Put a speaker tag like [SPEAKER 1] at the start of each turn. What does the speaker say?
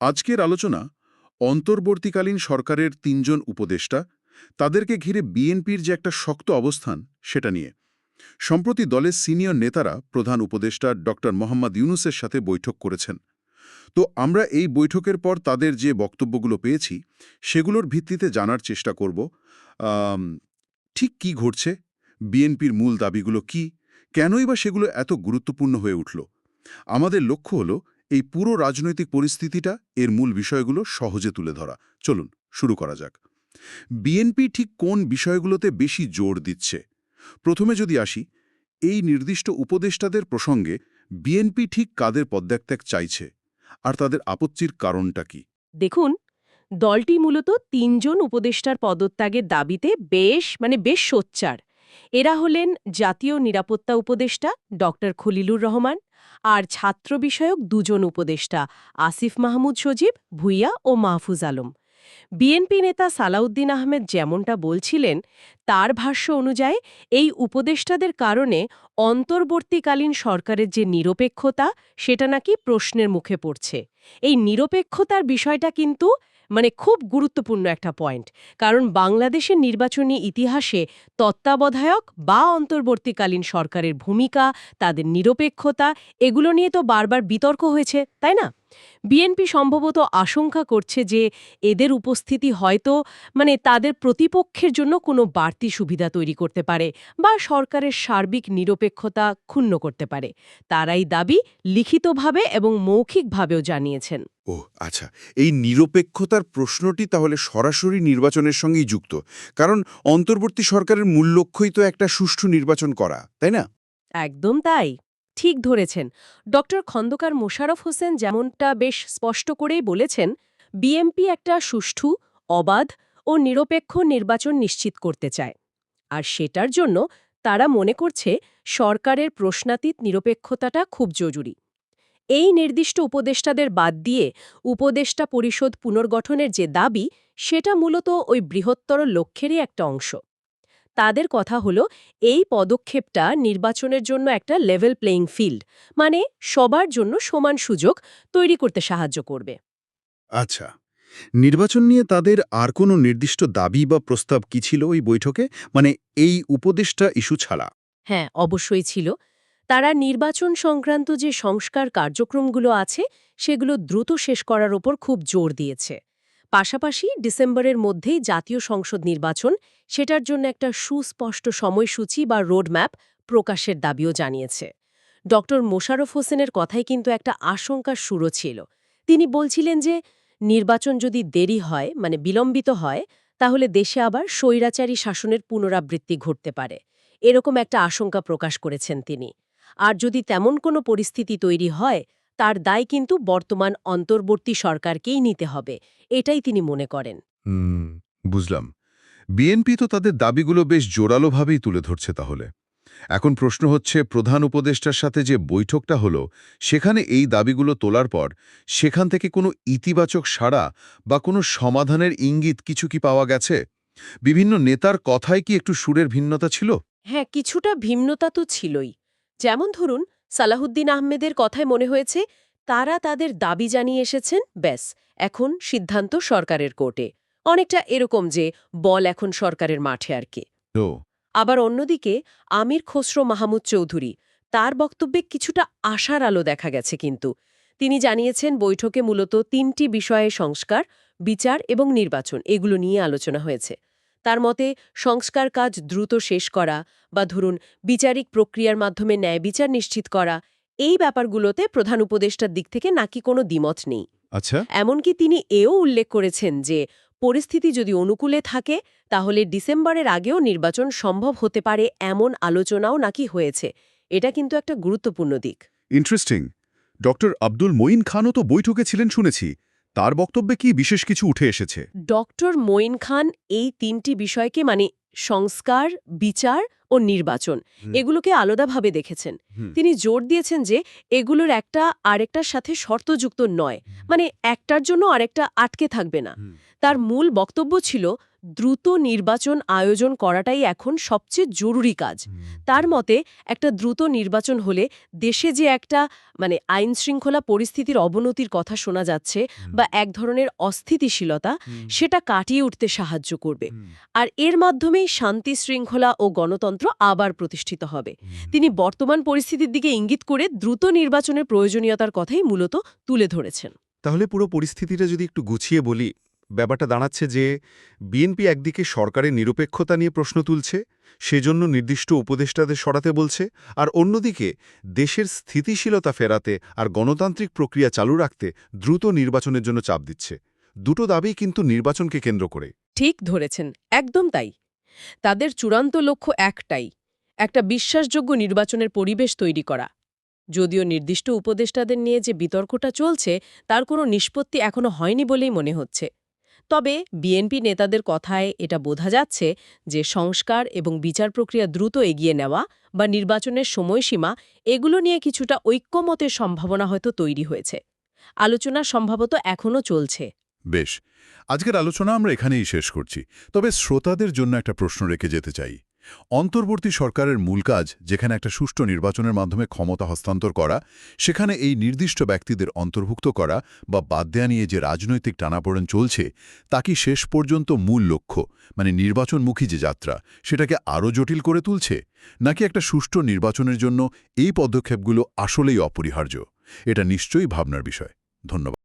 [SPEAKER 1] আজকের আলোচনা অন্তর্বর্তীকালীন সরকারের তিনজন উপদেষ্টা, তাদেরকে ঘিরে বিএনপির যে একটা শক্ত অবস্থান সেটা নিয়ে। সম্প্রতি দলের সিনিয়র নেতারা প্রধান উপদেষ্টা ড. মোহাম্মদ ইউনুসের সাথে বৈঠক করেছেন। তো আমরা এই বৈঠকের পর তাদের যে বক্তব্যগুলো পেয়েছি, সেগুলোর ভিত্তিতে জানার চেষ্টা করব ঠিক কি ঘটছে, বিএনপির মূল দাবিগুলো কি, কেনই বা সেগুলো এত গুরুত্বপূর্ণ হয়ে উঠল? আমাদের লক্ষ্য হলো এই পুরো রাজনৈতিক পরিস্থিতিটা এর মূল বিষয়গুলো সহজে তুলে ধরা। চলুন, শুরু করা যাক। বিএনপি ঠিক কোন বিষয়গুলোতে বেশি জোর দিচ্ছে? প্রথমে যদি আসি, এই নির্দিষ্ট উপদেষ্টাদের প্রসঙ্গে বিএনপি ঠিক কাদের পদত্যাগ চাইছে? আর তাদের আপত্তির কারণটা কি?
[SPEAKER 2] দেখুন, দলটি মূলত তিনজন উপদেষ্টার পদত্যাগের দাবিতে বেশ মানে বেশ সোচ্চার। এরা হলেন জাতীয় নিরাপত্তা উপদেষ্টা ড খলিলুর রহমান আর ছাত্র বিষয়ক দুজন উপদেষ্টা, আসিফ মাহমুদ সজীব, ভুইয়া ও মাহফুজ আলম। বিএনপি নেতা সালাউদ্দিন আহমেদ যেমনটা বলছিলেন, তার ভাষ্য অনুযায়ী এই উপদেষ্টাদের কারণে অন্তর্বর্তীকালীন সরকারের যে নিরপেক্ষতা, সেটা নাকি প্রশ্নের মুখে পড়ছে। এই নিরপেক্ষতার বিষয়টা কিন্তু মানে খুব গুরুত্বপূর্ণ একটা পয়েন্ট কারণ বাংলাদেশের নির্বাচনী ইতিহাসে তত্ত্বাবধায়ক বা অন্তর্বর্তীকালীন সরকারের ভূমিকা, তাদের নিরপেক্ষতা, এগুলো নিয়ে তো বারবার বিতর্ক হয়েছে, তাই না? বিএনপি সম্ভবত আশঙ্কা করছে যে এদের উপস্থিতি হয়তো মানে তাদের প্রতিপক্ষের জন্য কোনো বাড়তি সুবিধা তৈরি করতে পারে বা সরকারের সার্বিক নিরপেক্ষতা ক্ষুণ্ণ করতে পারে। তারাই দাবি লিখিতভাবে এবং মৌখিকভাবেও জানিয়েছেন।
[SPEAKER 3] ও আচ্ছা। এই নিরপেক্ষতার প্রশ্নটি তাহলে সরাসরি নির্বাচনের সঙ্গেই যুক্ত। কারণ অন্তর্বর্তী সরকারের মূল লক্ষ্যই তো একটা সুষ্ঠু নির্বাচন করা তাই না?
[SPEAKER 2] একদম তাই। ঠিক ধরেছেন। ডক্টর খন্দকার মোশারফ হোসেন যেমনটা বেশ স্পষ্ট করেই বলেছেন, বিএমপি একটা সুষ্ঠু, অবাধ ও নিরপেক্ষ নির্বাচন নিশ্চিত করতে চায়। আর সেটার জন্য তারা মনে করছে সরকারের প্রশ্নাতীত নিরপেক্ষতাটা খুব জরুরি। এই নির্দিষ্ট উপদেষ্টাদের বাদ দিয়ে উপদেষ্টা পরিষদ পুনর্গঠনের যে দাবি, সেটা মূলত ওই বৃহত্তর লক্ষ্যেরই একটা অংশ। তাদের কথা হলো এই পদক্ষেপটা নির্বাচনের জন্য একটা লেভেল প্লেয়িং ফিল্ড মানে সবার জন্য সমান সুযোগ তৈরি করতে সাহায্য করবে।
[SPEAKER 1] আচ্ছা নির্বাচন নিয়ে তাদের আর কোনো নির্দিষ্ট দাবি বা প্রস্তাব কি ছিল ওই বৈঠকে? মানে এই উপদেষ্টা ইস্যু ছাড়া।
[SPEAKER 2] হ্যাঁ অবশ্যই ছিল। তারা নির্বাচন সংক্রান্ত যে সংস্কার কার্যক্রমগুলো আছে সেগুলো দ্রুত শেষ করার ওপর খুব জোর দিয়েছে। পাশাপাশি ডিসেম্বরের মধ্যেই জাতীয় সংসদ নির্বাচন, সেটার জন্য একটা সুস্পষ্ট সময়সূচি বা রোডম্যাপ প্রকাশের দাবিও জানিয়েছে। ড. মোশারফ হোসেনের কথাই কিন্তু একটা আশঙ্কার সুরও ছিল। তিনি বলছিলেন যে, নির্বাচন যদি দেরি হয় মানে বিলম্বিত হয়, তাহলে দেশে আবার স্বৈরাচারী শাসনের পুনরাবৃত্তি ঘটতে পারে। এরকম একটা আশঙ্কা প্রকাশ করেছেন তিনি। আর যদি তেমন কোনো পরিস্থিতি তৈরি হয় তার দায় কিন্তু বর্তমান অন্তর্বর্তী সরকারকেই নিতে হবে এটাই তিনি মনে করেন।
[SPEAKER 1] বুঝলাম। বিএনপি তো তাদের দাবিগুলো বেশ জোরালোভাবেই তুলে ধরছে তাহলে। এখন প্রশ্ন হচ্ছে প্রধান উপদেষ্টার সাথে যে বৈঠকটা হলো সেখানে এই দাবিগুলো তোলার পর সেখান থেকে কোনো ইতিবাচক সাড়া বা কোনো সমাধানের ইঙ্গিত কিছু কি পাওয়া গেছে? বিভিন্ন নেতার কথায় কি একটু সুরের ভিন্নতা ছিল?
[SPEAKER 2] হ্যাঁ কিছুটা ভিন্নতা তো ছিলই। যেমন ধরুন সালাহুদ্দিন আহমেদের কথায় মনে হয়েছে তারা তাদের দাবি জানিয়ে এসেছেন ব্যাস এখন সিদ্ধান্ত সরকারের কোর্টে। অনেকটা এরকম যে বল এখন সরকারের মাঠে আর কি। আবার অন্যদিকে আমির খসরো মাহমুদ চৌধুরী তার বক্তব্যে কিছুটা আশার আলো দেখা গেছে কিন্তু। তিনি জানিয়েছেন বৈঠকে মূলত তিনটি বিষয়ে সংস্কার বিচার এবং নির্বাচন এগুলো নিয়ে আলোচনা হয়েছে। তার মতে সংস্কার কাজ দ্রুত শেষ করা বা ধরুন বিচারিক প্রক্রিয়ার মাধ্যমে ন্যায় বিচার নিশ্চিত করা এই ব্যাপারগুলোতে প্রধান উপদেষ্টার দিক থেকে নাকি কোনো দ্বিমত নেই।
[SPEAKER 1] আচ্ছা।
[SPEAKER 2] এমনকি তিনি এও উল্লেখ করেছেন যে পরিস্থিতি যদি অনুকূলে থাকে তাহলে ডিসেম্বরের আগেও নির্বাচন সম্ভব হতে পারে এমন আলোচনাও নাকি হয়েছে। এটা কিন্তু একটা গুরুত্বপূর্ণ দিক।
[SPEAKER 1] ইন্টারেস্টিং। ডক্টর আব্দুল মঈন খানও তো বৈঠকে ছিলেন শুনেছি। তার বক্তব্যে কি বিশেষ কিছু উঠে এসেছে?
[SPEAKER 2] ডক্টর মঈন খান এই তিনটি বিষয়কে মানে সংস্কার বিচার ও নির্বাচন। এগুলোকে আলাদাভাবে দেখেছেন। তিনি জোর দিয়েছেন যে এগুলোর একটা আরেকটার সাথে শর্তযুক্ত নয়। মানে একটার জন্য আরেকটা আটকে থাকবে না। তার মূল বক্তব্য ছিল দ্রুত নির্বাচন আয়োজন করাটাই এখন সবচেয়ে জরুরি কাজ। তার মতে একটা দ্রুত নির্বাচন হলে দেশে যে একটা মানে আইন শৃঙ্খলা পরিস্থিতির অবনতির কথা শোনা যাচ্ছে বা এক ধরনের অস্থিতিশীলতা সেটা কাটিয়ে উঠতে সাহায্য করবে। আর এর মাধ্যমেই শান্তি শৃঙ্খলা ও গণতন্ত্র আবার প্রতিষ্ঠিত হবে। তিনি বর্তমান পরিস্থিতির দিকে ইঙ্গিত করে দ্রুত নির্বাচনের প্রয়োজনীয়তার কথাই মূলত তুলে ধরেছেন।
[SPEAKER 4] তাহলে পুরো পরিস্থিতিটা যদি একটু গুছিয়ে বলি ব্যাপারটা দাঁড়াচ্ছে যে বিএনপি একদিকে সরকারের নিরপেক্ষতা নিয়ে প্রশ্ন তুলছে, সেজন্য নির্দিষ্ট উপদেষ্টাদের সরাতে বলছে, আর অন্যদিকে দেশের স্থিতিশীলতা ফেরাতে আর গণতান্ত্রিক প্রক্রিয়া চালু রাখতে দ্রুত নির্বাচনের জন্য চাপ দিচ্ছে। দুটো দাবি কিন্তু নির্বাচনকে কেন্দ্র করে।
[SPEAKER 2] ঠিক ধরেছেন, একদম তাই। তাদের চূড়ান্ত লক্ষ্য একটাই, একটা বিশ্বাসযোগ্য নির্বাচনের পরিবেশ তৈরি করা। যদিও নির্দিষ্ট উপদেষ্টাদের নিয়ে যে বিতর্কটা চলছে, তার কোনো নিষ্পত্তি এখনও হয়নি বলেই মনে হচ্ছে। তবে বিএনপি নেতাদের কথায় এটা বোঝা যাচ্ছে যে সংস্কার এবং বিচার প্রক্রিয়া দ্রুত এগিয়ে নেওয়া বা নির্বাচনের সময়সীমা এগুলো নিয়ে কিছুটা ঐক্যমতের সম্ভাবনা হয়তো তৈরি হয়েছে। আলোচনা সম্ভবত এখনও চলছে।
[SPEAKER 1] বেশ, আজকের আলোচনা আমরা এখানেই শেষ করছি। তবে শ্রোতাদের জন্য একটা প্রশ্ন রেখে যেতে চাই। অন্তর্বর্তী সরকারের মূল কাজ, যেখানে একটা সুষ্ঠু নির্বাচনের মাধ্যমে ক্ষমতা হস্তান্তর করা, সেখানে এই নির্দিষ্ট ব্যক্তিদের অন্তর্ভুক্ত করা বা বাদ দেয়া নিয়ে যে রাজনৈতিক টানাপোড়েন চলছে, তা কি শেষ পর্যন্ত মূল লক্ষ্য? মানে নির্বাচনমুখী যে যাত্রা, সেটাকে আরও জটিল করে তুলছে? নাকি একটা সুষ্ঠু নির্বাচনের জন্য এই পদক্ষেপগুলো আসলেই অপরিহার্য? এটা নিশ্চয়ই ভাবনার বিষয়। ধন্যবাদ।